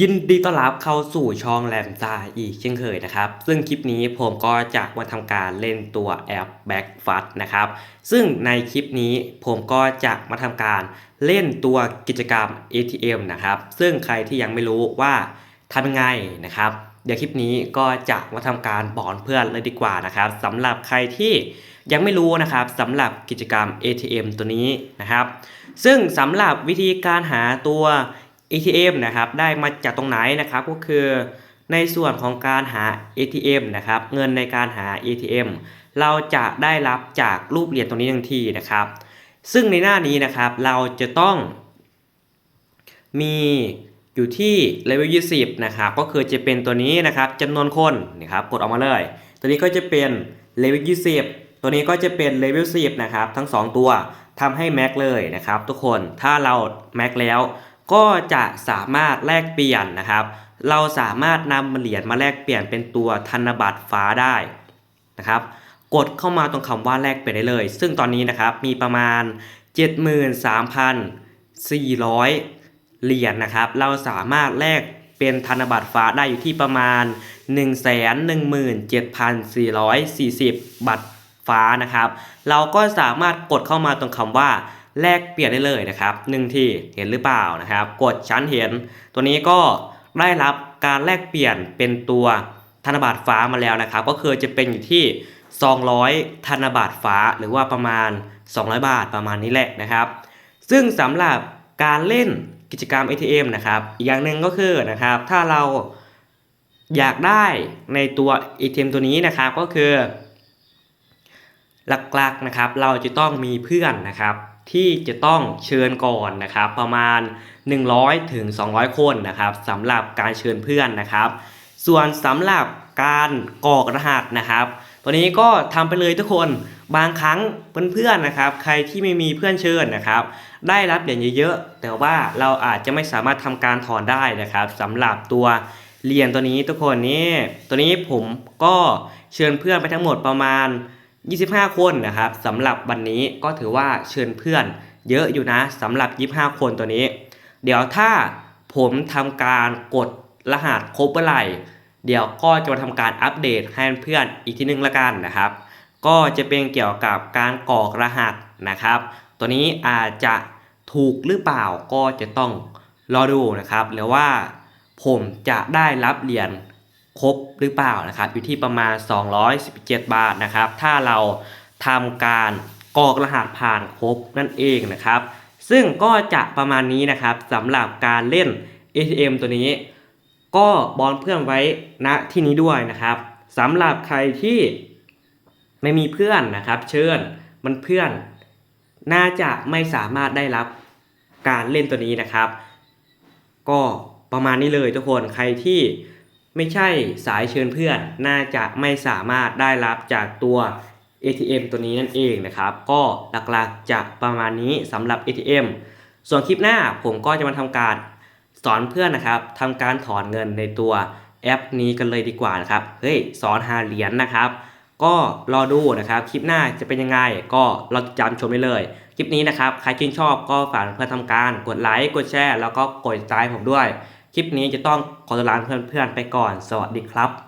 ยินดีต้อนรับเข้าสู่ช่องแรมซาอีกเช่นเคยนะครับ ซึ่งคลิปนี้ผมก็จะมาทำการเล่นตัวแอป Back f a s นะครับ ซึ่งในคลิปนี้ผมก็จะมาทำการเล่นตัวกิจกรรม ATM นะครับ ซึ่งใครที่ยังไม่รู้ว่าทำยังไงนะครับ เดี๋ยวคลิปนี้ก็จะมาทำการบอกเพื่อนเลยดีกว่านะครับสำหรับใครที่ยังไม่รู้นะครับสำหรับกิจกรรม ATM ตัวนี้นะครับ ซึ่งสำหรับวิธีการหาตัว ATM นะครับได้มาจากตรงไหนนะครับก็คือในส่วนของการหา ATM นะครับเงินในการหา ATM เราจะได้รับจากรูปเหรียญตรงนี้ทันทีนะครับ ซึ่งในหน้านี้นะครับเราจะต้อง มีอยู่ที่ level 20 นะครับก็คือจะเป็นตัวนี้นะครับจำนวนคนนะครับกดออกมาเลย ตัวนี้ก็จะเป็น level 20 ตัวนี้ก็จะเป็น level 10 นะครับ ทั้ง 2 ตัวทำให้แม็กเลยนะครับ ทุกคนถ้าเราแม็กแล้ว ก็จะสามารถแลกเปลี่ยนนะครับ เราสามารถนำเหรียญมาแลกเปลี่ยนเป็นตัวธนบัตรฟ้าได้นะครับ กดเข้ามาตรงคำว่าแลกเปลี่ยนได้เลย ซึ่งตอนนี้นะครับมีประมาณ 73,400 เหรียญนะครับ เราสามารถแลกเป็นธนบัตรฟ้าได้อยู่ที่ประมาณ 117,440 บัตรฟ้านะครับ เราก็สามารถกดเข้ามาตรงคำว่า แลกเปลี่ยนได้เลยนะครับหนึ่งที่เห็นหรือเปล่านะครับ กดชั้นเห็น ตัวนี้ก็ได้รับการแลกเปลี่ยนเป็นตัวธนบัตรฟ้ามาแล้วนะครับ ก็คือจะเป็นอยู่ที่ 200 ธนบัตรฟ้าหรือว่าประมาณ 200 บาทประมาณนี้แหละนะครับ ซึ่งสำหรับการเล่นกิจกรรม ATM นะครับอีกอย่างหนึ่งก็คือนะครับถ้าเราอยากได้ในตัว ATM ตัวนี้นะครับก็คือ หลักๆนะครับเราจะต้องมีเพื่อนนะครับ ที่จะต้องเชิญก่อนนะครับประมาณ 100ถึง200 คนนะครับสำหรับการเชิญเพื่อนนะครับ ส่วนสำหรับการกรอกรหัสนะครับ ตัวนี้ก็ทำไปเลยทุกคนบางครั้งเพื่อนๆนะครับ ใครที่ไม่มีเพื่อนเชิญนะครับ ได้รับเหรียญเยอะๆแต่ว่าเราอาจจะไม่สามารถทำการถอนได้นะครับสำหรับตัวเหรียญตัวนี้ทุกคนนี่ตัวนี้ผมก็เชิญเพื่อนไปทั้งหมดประมาณ 25 คนนะครับสำหรับวันนี้ก็ถือว่าเชิญเพื่อน เยอะอยู่นะสำหรับ 25 คนตัวนี้ เดี๋ยวถ้าผมทำการกดรหัสครบเมื่อไหร่เดี๋ยวก็จะมาทำการอัปเดตให้เพื่อนอีกทีนึงละกันนะครับ ก็จะเป็นเกี่ยวกับการกรอกรหัสนะครับ ตัวนี้อาจจะถูกหรือเปล่าก็จะต้องรอดูนะครับหรือว่าผมจะได้รับเหรียญ ครบหรือเปล่านะครับ อยู่ที่ประมาณ 217 บาทนะครับ ถ้าเราทำการกรอกรหัสผ่านครบนั่นเองนะครับ ซึ่งก็จะประมาณนี้นะครับสำหรับการเล่น ATM ตัวนี้ ก็บอลเพื่อนไว้ณที่นี้ด้วยนะครับสำหรับใครที่ไม่มีเพื่อนนะครับ เชิญมันเพื่อน น่าจะไม่สามารถได้รับการเล่นตัวนี้นะครับ ก็ประมาณนี้เลยทุกคนใครที่ ไม่ใช่สายเชิญเพื่อน น่าจะไม่สามารถได้รับจากตัว ATM ตัวนี้นั่นเองนะครับ ก็หลักๆจะประมาณนี้สำหรับ ATM ส่วนคลิปหน้าผมก็จะมาทำการสอนเพื่อนนะครับทำการถอนเงินในตัวแอปนี้กันเลยดีกว่านะครับ เฮ้ยสอนหาเหรียญนะครับ ก็รอดูนะครับ คลิปหน้าจะเป็นยังไง ก็รอติดตามชมได้เลย คลิปนี้นะครับ ใครชื่นชอบก็ฝากเพื่อนทำการกดไลค์ กดแชร์ แล้วก็กดติดตามผมด้วย คลิปนี้จะต้องขอตัวลาเพื่อนๆไปก่อน สวัสดีครับ